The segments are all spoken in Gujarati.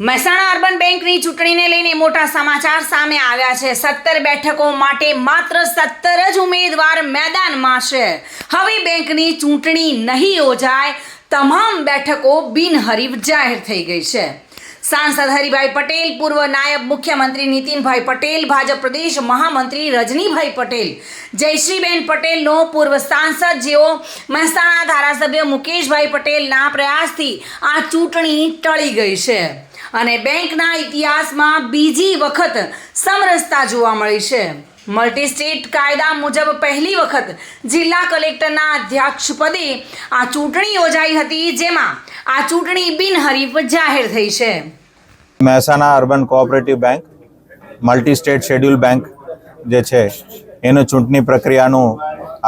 મહેસાણા અર્બન બેંકની ચૂંટણીને લઈને મોટા સમાચાર સામે આવ્યા છે. સત્તર બેઠકો માટે માત્ર સત્તર જ ઉમેદવાર મેદાનમાં છે. હવે બેંકની ચૂંટણી નહીં યોજાય, તમામ બેઠકો બિનહરીફ જાહેર થઈ ગઈ છે. સાંસદ હરિભાઈ પટેલ, પૂર્વ નાયબ મુખ્યમંત્રી નીતિનભાઈ પટેલ, ભાજપ પ્રદેશ મહામંત્રી રજનીભાઈ પટેલ. જયશ્રીબેન પટેલનો પૂર્વ સાંસદ જેઓ મહેસાણા ધારાસભ્ય મુકેશભાઈ પટેલના પ્રયાસથી આ ચૂંટણી ટળી ગઈ છે. અને બેંકના ઇતિહાસમાં બીજી વખત સમરસતા જોવા મળી છે. મલ્ટી સ્ટેટ કાયદા મુજબ પહેલી વખત જિલ્લા કલેક્ટરના અધ્યક્ષપદે આ ચૂંટણી યોજાઈ હતી, જેમાં આ ચૂંટણી બિનહરીફ જાહેર થઈ છે. Mehsana urban cooperative bank multi state schedule bank જે છે, એનું ચૂંટણી પ્રક્રિયાનું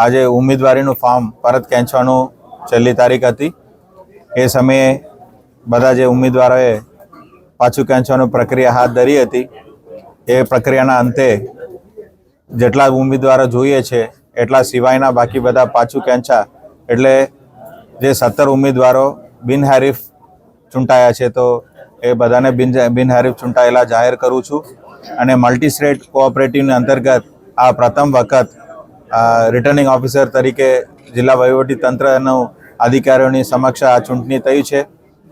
આજે ઉમેદવારીનું ફોર્મ પરત ખેંચવાનું છેલ્લી તારીખ હતી. એ સમયે બધા જે ઉમેદવારોએ પાછું ખેંચવાની પ્રક્રિયા હાથ ધરી હતી. એ પ્રક્રિયાના અંતે જેટલા ઉમેદવારો જોઈએ છે, એટલા સિવાયના બાકી બધા પાછું ખેંચા એટલે જે સત્તર ઉમેદવારો બિનહરીફ ચૂંટાયા છે, તો એ બધાને બિન બિનહરીફ ચૂંટાયેલા જાહેર કરું છું. અને મલ્ટી સ્ટેટ કોઓપરેટિવની અંતર્ગત આ પ્રથમ વખત રિટર્નિંગ ઓફિસર તરીકે જિલ્લા વહીવટી તંત્રનું અધિકારીઓની સમક્ષ આ ચૂંટણી થઈ છે.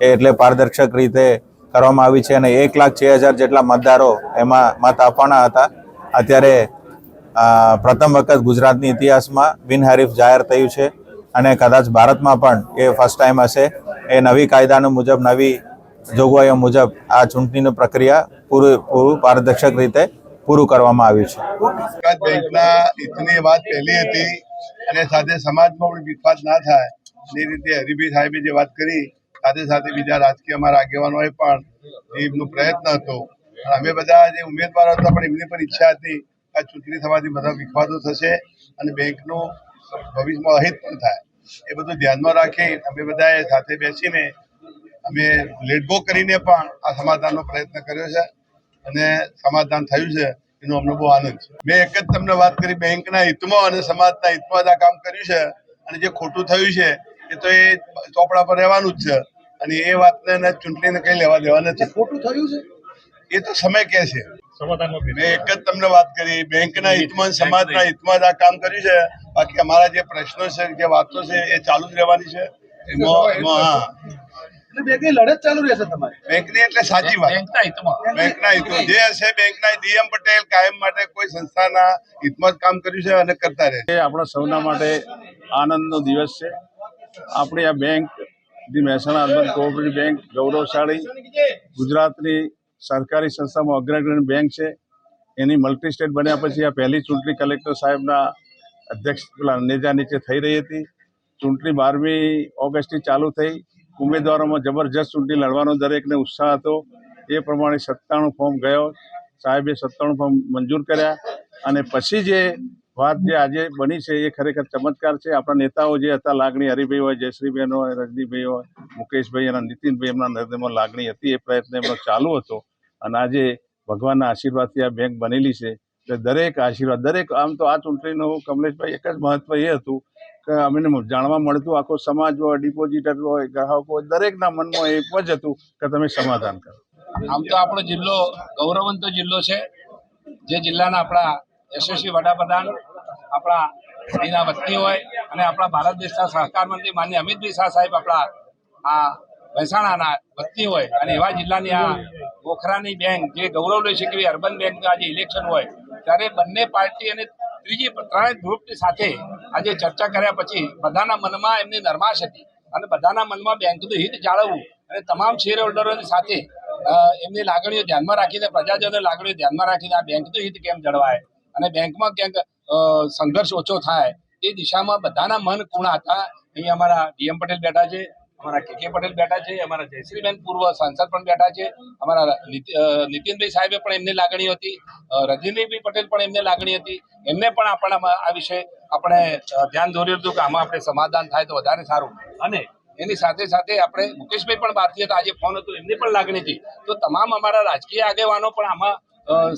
એટલે પારદર્શક રીતે કરવામાં આવી છે અને એક લાખ છ હજાર જેટલા મતદારો એમાં મત આપવાના હતા. અત્યારે પ્રથમ વખત ગુજરાતની ઇતિહાસમાં બિનહરીફ જાહેર થયું છે અને કદાચ ભારતમાં પણ એ ફર્સ્ટ ટાઈમ હશે. એ નવી કાયદાનો મુજબ, નવી જોગવાઈઓ મુજબ આ ચૂંટણીની પ્રક્રિયા પૂરું પૂરું, પારદર્શક રીતે પૂરું કરવામાં આવ્યું છે. બેંકના હિતની વાત પહેલી હતી અને સાથે સમાજમાં પણ વિશ્વાસ ના થાય, એ રીતે હરિભાઈ સાહેબે જે વાત કરી, સાથે સાથે બીજા રાજકીય અમારા આગેવાનોએ પણ એમનો પ્રયત્ન હતો. અમે બધા જે ઉમેદવારો હતા, પણ એમની પણ ઈચ્છા હતી આ ચૂંટણી થવાથી બધા વિખવાદો થશે અને બેંકનું ભવિષ્યમાં અહિત પણ થાય. એ બધું ધ્યાનમાં રાખી અમે બધાએ સાથે બેસીને અમે લેટગો કરીને પણ આ સમાધાનનો પ્રયત્ન કર્યો છે અને સમાધાન થયું છે એનો અમને બહુ આનંદ છે. મેં એક જ તમને વાત કરી બેંકના હિતમાં અને સમાજના હિતમાં જ આ કામ કર્યું છે અને જે ખોટું થયું છે એ તો એ ચોપડા પર રહેવાનું જ છે અને એ વાતને ને ચૂંટણીને કઈ લેવા દેવા નથી. ખોટું થયું છે? એ તો સમય કે છે. મેં એક જ તમને વાત કરી બેંકના હિતમાં સમાજના હિતમાં. જ આ કામ કર્યું છે. બાકી અમારા જે પ્રશ્નો છે જે વાતો છે એ ચાલુ જ રહેવાની છે. બેંકની લડત ચાલુ રહેશે તમારી. બેંકની એટલે સાચી વાત. બેંકના હિતો જે હશે બેંકના ડીએમ પટેલ કાયમ માટે કોઈ સંસ્થાના હિતમાં જ કામ કર્યું છે અને કરતા રહે આપણા સૌના માટે આનંદનો દિવસ છે. આપણી આ bank the Mehsana urban cooperative bank ગૌરવશાળી ગુજરાતની સરકારી સંસ્થામાં અગ્રગણ્ય બેંક છે. એની મલ્ટી સ્ટેટ બન્યા પછી આ પહેલી ચૂંટણી કલેક્ટર સાહેબના અધ્યક્ષ પેલા નેજા નીચે થઈ રહી હતી. ચૂંટણી બારમી ઓગસ્ટથી ચાલુ થઈ. ઉમેદવારોમાં જબરજસ્ત ચૂંટણી લડવાનો દરેકને ઉત્સાહ હતો. એ પ્રમાણે સત્તાણું ફોર્મ ગયો. સાહેબે સત્તાણું ફોર્મ મંજૂર કર્યા. અને પછી જે વાત જે આજે બની છે એ ખરેખર ચમત્કાર છે. આપણા નેતાઓ જે હતા, લાગણી હરિભાઈ હોય જયશ્રીબેન હોય, રજનીભાઈ હોય, મુકેશભાઈ અને નીતિનભાઈ એમના હૃદયમાં લાગણી હતી. એ પ્રયત્ન એમનો ચાલુ હતો. અને આજે ભગવાનના આશીર્વાદથી આ બેંક બનેલી છે. એટલે દરેક આશીર્વાદ, દરેક આમ તો આ ચૂંટણીનું કમલેશભાઈ એક જ મહત્વ એ હતું કે અમને જાણવા મળતું આખો સમાજ હોય ડિપોઝિટર હોય, ગ્રાહકો હોય, દરેકના મનમાં એક જ હતું કે તમે સમાધાન કરો. આમ તો આપણો જિલ્લો ગૌરવંતો જિલ્લો છે. જે જિલ્લાના આપણા યશસ્વી વડાપ્રધાન, આપણા અહીંના વતની હોય અને આપણા ભારત દેશના સહકાર મંત્રી માન્ય અમિતભાઈ શાહ સાહેબ આપણા આ મહેસાણાના વતની હોય અને એવા જિલ્લાની આ ગોખરાની બેંક જે ગૌરવ લઈ શકે અર્બન બેંકનું આજે ઇલેક્શન હોય, ત્યારે બંને પાર્ટી અને ત્રીજી ત્રણેય ગ્રુપની સાથે આજે ચર્ચા કર્યા પછી બધાના મનમાં એમની નરમાશ હતી. અને બધાના મનમાં બેંકનું હિત જાળવવું અને તમામ શેર હોલ્ડરોની સાથે એમની લાગણીઓ ધ્યાનમાં રાખીને, પ્રજાજનોની લાગણીઓ ધ્યાનમાં રાખીને આ બેંકનું હિત કેમ જળવાય? અને બેંકમાં ક્યાંક સંઘર્ષ ઓછો થાય, એ દિશામાં બધાના મન કુણા હતા. અહીં અમારા ડીએમ પટેલ બેઠા છે અમારા કે કે પટેલ બેઠા છે, અમારા જયશ્રીબેન પૂર્વ સાંસદ પણ બેઠા છે, અમારા નીતિનભાઈ સાહેબે પણ એમની લાગણી હતી રજનીભાઈ પટેલ પણ એમની લાગણી હતી, એમને પણ આપણામાં આ વિશે આપણે ધ્યાન દોર્યું હતું કે આમાં આપણે સમાધાન થાય તો વધારે સારું. અને એની સાથે સાથે આપણે મુકેશભાઈ પણ ભારતીય હતા, આજે ફોન હતો, એમની પણ લાગણી હતી. તો તમામ અમારા રાજકીય આગેવાનો પણ આમાં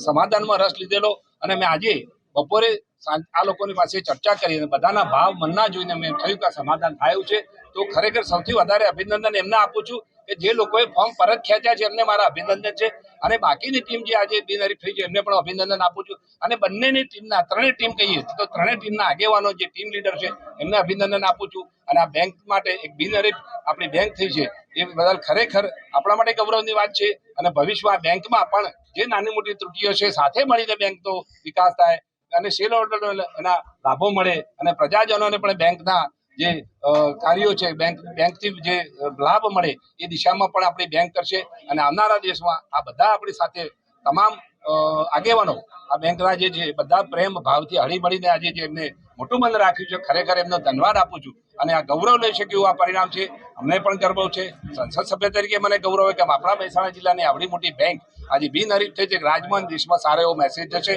સમાધાનમાં રસ લીધેલો. અને મેં આજે બપોરે આ લોકોની પાસે ચર્ચા કરી અને બધાના ભાવ મનના જોઈને મેં થયું કે સમાધાન થયું છે. તો ખરેખર સૌથી વધારે અભિનંદન એમને આપું છું કે જે લોકોએ ફોર્મ પરત ખેંચ્યા છે એમને મારા અભિનંદન છે. અને બાકીની ટીમ જે આજે બિનહરીફ થઈ છે, એમને પણ અભિનંદન આપું છું. અને બંનેની ટીમના, ત્રણેય ટીમ કહીએ તો ત્રણેય ટીમના આગેવાનો જે ટીમ લીડર છે, એમને અભિનંદન આપું છું. અને આ બેંક માટે એક બિનહરીફ આપણી બેંક થઈ છે, એ બદલ ખરેખર આપણા માટે ગૌરવની વાત છે. અને ભવિષ્યમાં બેંકમાં પણ જે નાની મોટી ત્રુટીઓ છે, સાથે મળીને બેંકનો વિકાસ થાય અને શેર હોલ્ડરનો એના લાભો મળે અને પ્રજાજનોને પણ બેંકના જે કાર્યો છે, બેંક, બેંકથી જે લાભ મળે એ દિશામાં પણ આપણી બેંક કરશે અને આવનારા દિવસમાં આ બધા આપણી સાથે તમામ આગેવાનો આ બેંકના જે છે બધા પ્રેમ ભાવથી હળી મળીને આજે જે એમને મોટું મન રાખ્યું છે, ખરેખર એમનો ધન્યવાદ આપું છું. અને આ ગૌરવ લઈ શકે એવું આ પરિણામ છે, અમને પણ ગર્વ છે. સંસદ સભ્ય તરીકે મને ગૌરવ કે આપણા મહેસાણા જિલ્લાની આવડી મોટી બેંક આજે બિનહરીફ થઈ છે રાજમન દેશમાં સારો એવો મેસેજ જશે.